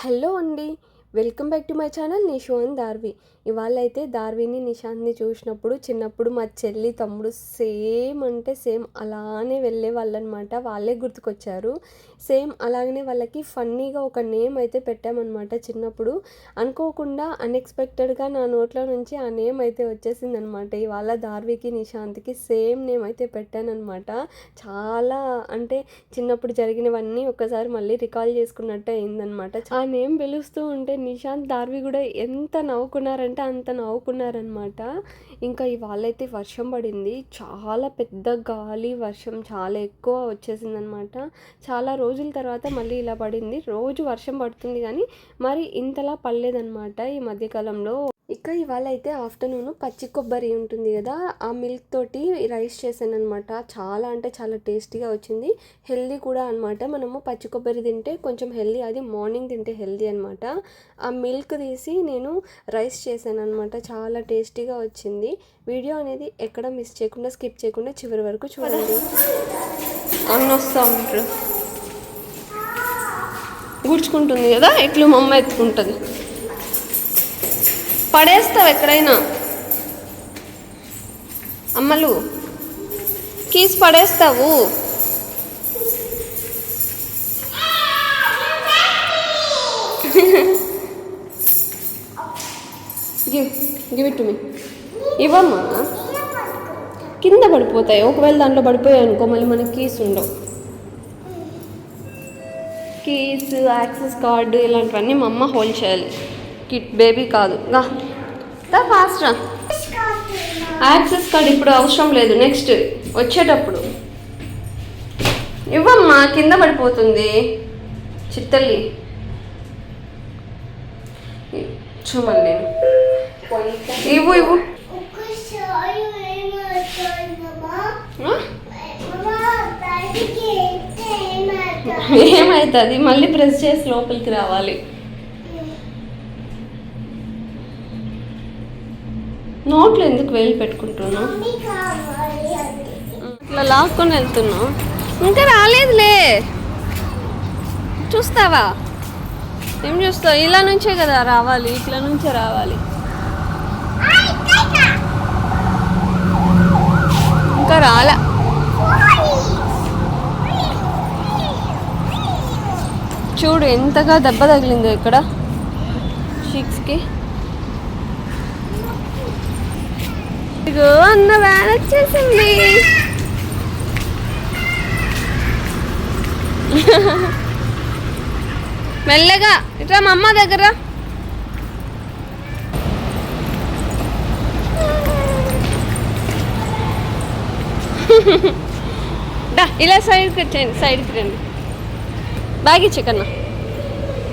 Hello అండి welcome back to my channel Nishu and Darvi. ఇవాళ అయితే దార్విని నిశాంత్ని చూసినప్పుడు చిన్నప్పుడు మా చెల్లి తమ్ముడు సేమ్ అంటే సేమ్ అలానే వెళ్ళే వాళ్ళనమాట. వాళ్ళే గుర్తుకొచ్చారు. సేమ్ అలాగనే వాళ్ళకి ఫన్నీగా ఒక నేమ్ అయితే పెట్టామన్నమాట చిన్నప్పుడు. అనుకోకుండా అన్ఎక్స్పెక్టెడ్గా నా నోట్లో నుంచి ఆ నేమ్ అయితే వచ్చేసిందనమాట. ఇవాళ దార్వికి నిశాంత్కి సేమ్ నేమ్ అయితే పెట్టానమాట చాలా అంటే చిన్నప్పుడు జరిగినవన్నీ ఒక్కసారి మళ్ళీ రికాల్ చేసుకున్నట్టు అయిందనమాట. ఆ నేమ్ పిలుస్తూ ఉంటే నిశాంత్ దార్వి కూడా ఎంత నవ్వుకున్నారంటే అంత నవ్వుకున్నారనమాట ఇంకా ఇవాళైతే వర్షం పడింది. చాలా పెద్ద గాలి వర్షం చాలా ఎక్కువ వచ్చేసిందనమాట చాలా రోజుల తర్వాత మళ్ళీ ఇలా పడింది. రోజు వర్షం పడుతుంది కానీ మరి ఇంతలా పడలేదన్నమాట ఈ మధ్యకాలంలో. ఇక ఇవాళ అయితే ఆఫ్టర్నూన్ పచ్చి కొబ్బరి ఉంటుంది కదా ఆ మిల్క్ తోటి రైస్ చేశాను అనమాట చాలా అంటే చాలా టేస్టీగా వచ్చింది. హెల్దీ కూడా అనమాట మనము పచ్చి కొబ్బరి తింటే కొంచెం హెల్దీ అది మార్నింగ్ తింటే హెల్దీ అనమాట ఆ మిల్క్ తీసి నేను రైస్ చేశాను అనమాట చాలా టేస్టీగా వచ్చింది. వీడియో అనేది ఎక్కడ మిస్ చేయకుండా స్కిప్ చేయకుండా చివరి వరకు చూడండి. ఉంటారు గుడ్చుకుంటుంది కదా ఇట్లు మా అమ్మ ఎత్తుకుంటుంది. పడేస్తావు ఎక్కడైనా. అమ్మలు keys పడేస్తావు. Give give it me. ఇవ్వమ్మా. కింద పడిపోతాయి. ఒకవేళ దాంట్లో పడిపోయాయి అనుకో మళ్ళీ మనకి కీస్ ఉండవు. కీస్ యాక్సెస్ కార్డు ఇలాంటివన్నీ మా అమ్మ హోల్డ్ చేయాలి. కిట్ బేబీ కాదు. దా ఫాస్ట్ రా. యాక్సెస్ కార్డ్ ఇప్పుడు అవసరం లేదు. నెక్స్ట్ వచ్చేటప్పుడు. ఇవ్వమ్మా కింద పడిపోతుంది. చిత్తల్లి. చూమని నేను ఇవ్వు. ఇవ్వు? ఏమవుతుంది మళ్ళీ ప్రెస్ చేసి లోపలికి రావాలి. నోట్లో ఎందుకు వేలు పెట్టుకుంటున్నావు? ఇట్లా లాక్కొని వెళ్తున్నావు? ఇంకా రాలేదులే. చూస్తావా? ఏం చూస్తావు? ఇలా నుంచే కదా రావాలి ఇట్లా నుంచే రావాలి. ఇంకా రాలే. చూడు ఎంతగా దెబ్బ తగిలిందో ఇక్కడ. షీక్స్కి ఇదిగో అన్న వ్యాన్ వచ్చేసింది. మెల్లగా ఇట్లా మా అమ్మ దగ్గర డా ఇలా సైడ్కి వచ్చేయండి సైడ్కి రండి. బ్యాగ్ ఇచ్చేకన్నా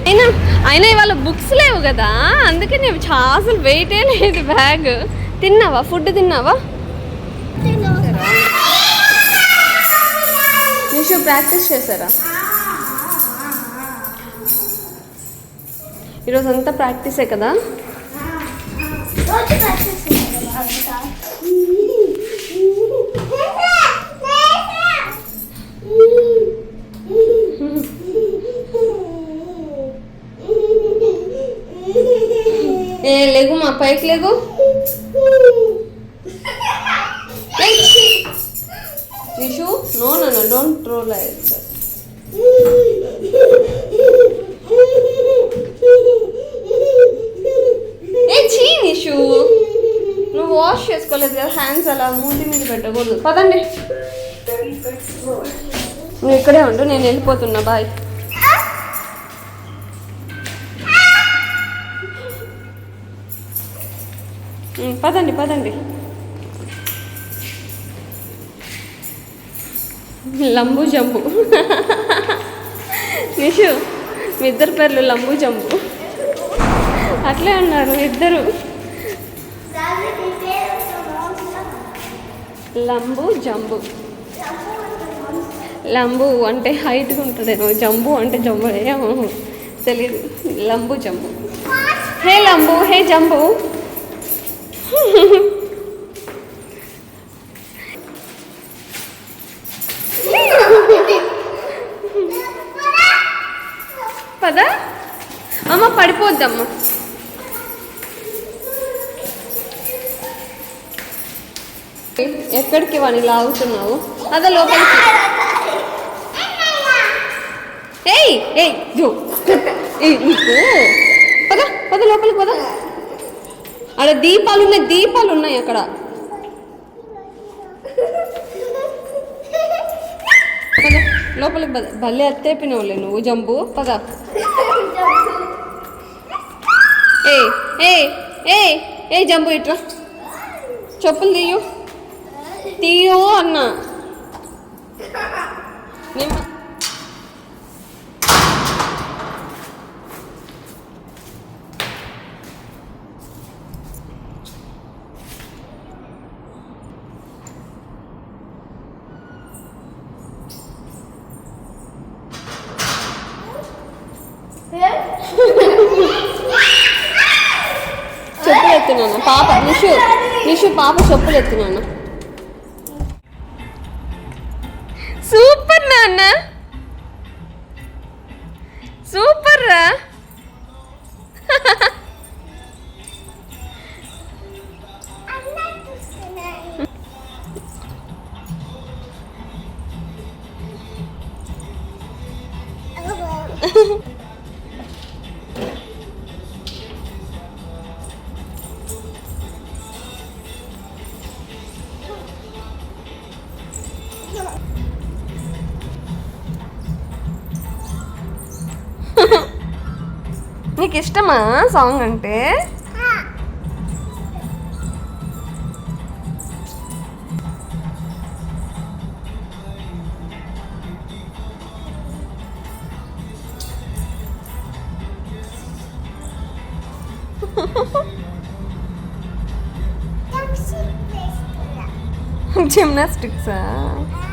అయినా అయినా ఇవాళ బుక్స్ లేవు కదా అందుకే నేను చాలా అసలు వెయిటే లేదు బ్యాగ్. తిన్నావా? ఫుడ్ తిన్నావా? నిషు ప్రాక్టీస్ చేశారా? ఈరోజు అంతా ప్రాక్టీసే కదా? ఏ లేగు మా పైకి లేగు. Nishu no no don't throw like a చీ నిషు నువ్వు వాష్ చేసుకోలేదు కదా హ్యాండ్స్ అలా మూతి మీద పెట్టకూడదు. పదండి. నువ్వు ఇక్కడే ఉండు నేను వెళ్ళిపోతున్నా బాయ్. పదండి పదండి. లంబు జంబు నిషు మీ ఇద్దరు పేర్లు లంబు జంబు అట్లే ఉన్నారు ఇద్దరు. లంబు జంబు. లంబు అంటే హైట్గా ఉంటుందేమో జంబు అంటే జంబు ఏమో తెలియదు లంబు జంబు. హే లంబు హే జంబు. పద అమ్మ పడిపోద్దమ్మ. ఎక్కడికి వాని లాగుతున్నావు? అదే లోపలికి. ఏయ్ ఏయ్ జో నీకు. పద పద లోపలికి పద. అక్కడ దీపాలు ఉన్నాయి దీపాలు ఉన్నాయి అక్కడ. లోపలికి పద. భలే అత్తేపినవులే నువ్వు జంబు. పద. ఏ ఏ ఏ ఏ జంబు ఇట్రా. చెప్పులు తీయు. తీయు అన్నా. ఎత్తున్నాను పాప నిషు నిషు పాప చెప్పులు ఎత్తున్నాను సూపర్ నాన్న సూపర్ రా నీకు ఇష్టమా సాంగ్ అంటే? జిమ్నాస్టిక్సా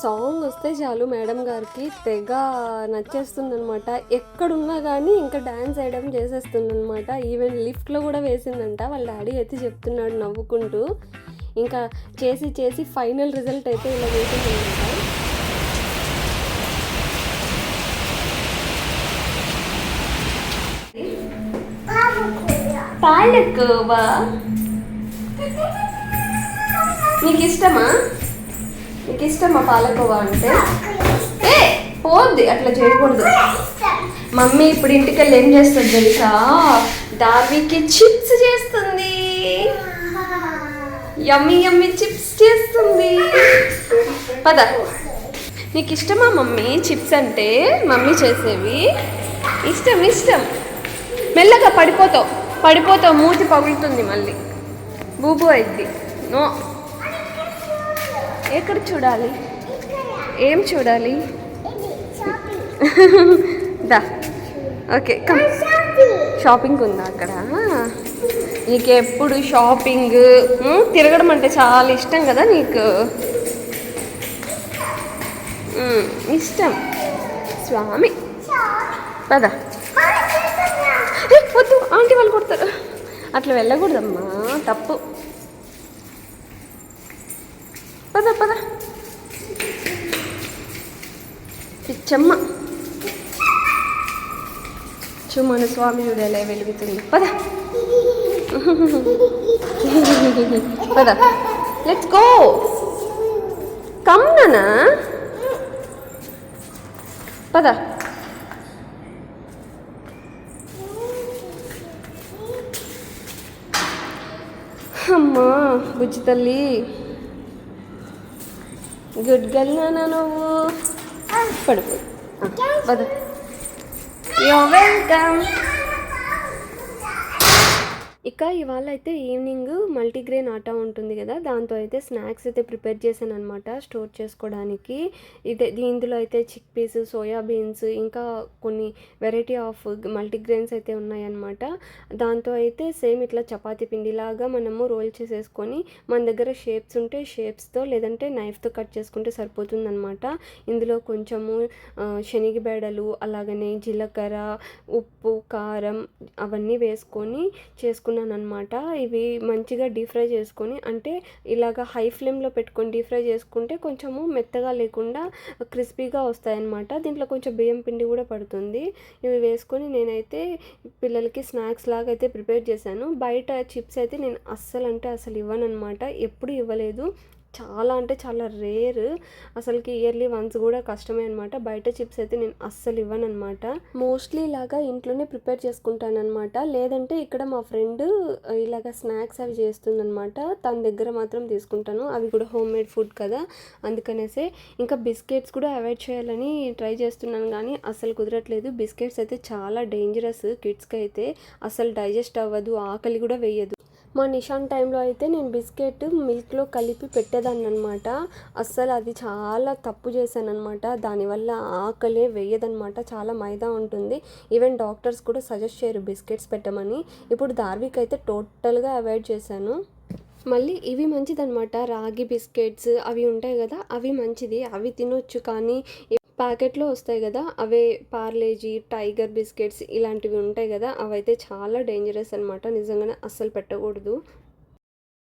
సాంగ్ వస్తే చాలు మేడం గారికి తెగ నచ్చేస్తుందనమాట ఎక్కడున్నా కానీ ఇంకా డ్యాన్స్ వేయడం చేసేస్తుందనమాట ఈవెన్ లిఫ్ట్లో కూడా వేసిందంట. వాళ్ళ డాడీ అయితే చెప్తున్నాడు నవ్వుకుంటూ. ఇంకా చేసి చేసి ఫైనల్ రిజల్ట్ అయితే ఇలా వేసిందనమాట పాలకోవా నీకు ఇష్టమా నీకు ఇష్టమా పాలకోవా అంటే? ఏ పోద్ది అట్లా చేయకూడదు. మమ్మీ ఇప్పుడు ఇంటికి వెళ్ళి ఏం చేస్తుంది తెలుసా? డార్వీకి చిప్స్ చేస్తుంది. యమ్మీ యమ్మీ చిప్స్ చేస్తుంది. పద. నీకు ఇష్టమా మమ్మీ చిప్స్ అంటే? మమ్మీ చేసేవి? ఇష్టం ఇష్టం. మెల్లగా పడిపోతావు. పడిపోతావు మూతి పగులుతుంది మళ్ళీ. బూబు అయింది. నో. ఎక్కడ చూడాలి? ఏం చూడాలి? దా. Okay come. షాపింగ్ ఉందా అక్కడ? నీకు ఎప్పుడు షాపింగ్? తిరగడం అంటే చాలా ఇష్టం కదా నీకు? ఇష్టం. స్వామి. పదా. వద్దు ఆంటీ వాళ్ళు కొడతారు. అట్లా వెళ్ళకూడదమ్మా తప్పు. పద పద. పిచ్చమ్మ. చుమ్మన స్వామి చూడు ఎలా వెలుగుతుంది. పద. పద. లెట్స్ గో కమ్ నానా పద. అమ్మా బుజ్జి తల్లి. గుడ్ గర్ల్ నాన్న నువ్వు పడుకో పద యో వెల్కమ్ ఇక ఇవాళ అయితే ఈవినింగ్ మల్టీగ్రెయిన్ ఆటా ఉంటుంది కదా దాంతో అయితే స్నాక్స్ అయితే ప్రిపేర్ చేశాను అనమాట స్టోర్ చేసుకోవడానికి. ఇదే దీంట్లో అయితే చిక్ పీస్ సోయా బీన్స్ ఇంకా కొన్ని వెరైటీ ఆఫ్ మల్టీగ్రెయిన్స్ అయితే ఉన్నాయన్నమాట. దాంతో అయితే సేమ్ ఇట్లా చపాతి పిండిలాగా మనము రోల్ చేసేసుకొని మన దగ్గర షేప్స్ ఉంటే షేప్స్తో లేదంటే నైఫ్తో కట్ చేసుకుంటే సరిపోతుందన్నమాట. ఇందులో కొంచెము శనిగబేడలు అలాగనే జీలకర్ర ఉప్పు కారం అవన్నీ వేసుకొని చేసుకున్నాను అనమాట ఇవి మంచిగా డీప్ ఫ్రై చేసుకొని అంటే ఇలాగ హై ఫ్లేమ్లో పెట్టుకొని డీప్ ఫ్రై చేసుకుంటే కొంచెము మెత్తగా లేకుండా క్రిస్పీగా వస్తాయన్నమాట. దీంట్లో కొంచెం బియ్యం పిండి కూడా పడుతుంది. ఇవి వేసుకొని నేనైతే పిల్లలకి స్నాక్స్ లాగా అయితే ప్రిపేర్ చేశాను. బయట చిప్స్ అయితే నేను అస్సలు అంటే అసలు ఇవ్వను అనమాట ఎప్పుడు ఇవ్వలేదు. చాలా అంటే చాలా రేర్. అసలుకి ఇయర్లీ వన్స్ కూడా కష్టమే అనమాట బయట చిప్స్ అయితే నేను అస్సలు ఇవ్వను అనమాట మోస్ట్లీ ఇలాగా ఇంట్లోనే ప్రిపేర్ చేసుకుంటాను అనమాట లేదంటే ఇక్కడ మా ఫ్రెండ్ ఇలాగ స్నాక్స్ అవి చేస్తుందనమాట తన దగ్గర మాత్రం తీసుకుంటాను. అవి కూడా హోమ్ మేడ్ ఫుడ్ కదా. అందుకనేసే ఇంకా బిస్కెట్స్ కూడా అవాయిడ్ చేయాలని ట్రై చేస్తున్నాను కానీ అస్సలు కుదరట్లేదు. బిస్కెట్స్ అయితే చాలా డేంజరస్ కిడ్స్కి అయితే అసలు డైజెస్ట్ అవ్వదు. ఆకలి కూడా వేయదు. మా నిషాన్ టైంలో అయితే నేను బిస్కెట్ మిల్క్లో కలిపి పెట్టేదాన్ని అనమాట అస్సలు అది చాలా తప్పు చేశాను అనమాట దానివల్ల ఆకలే వేయదనమాట. చాలా మైదా ఉంటుంది. ఈవెన్ డాక్టర్స్ కూడా సజెస్ట్ చేయరు బిస్కెట్స్ పెట్టమని. ఇప్పుడు దార్విక్ అయితే టోటల్గా అవాయిడ్ చేశాను. మళ్ళీ ఇవి మంచిదన్నమాట రాగి బిస్కెట్స్ అవి ఉంటాయి కదా అవి మంచిది. అవి తినొచ్చు కానీ ప్యాకెట్లో వస్తాయి కదా అవే పార్లేజీ టైగర్ బిస్కెట్స్ ఇలాంటివి ఉంటాయి కదా అవైతే చాలా డేంజరస్ అనమాట నిజంగానే అస్సలు పెట్టకూడదు.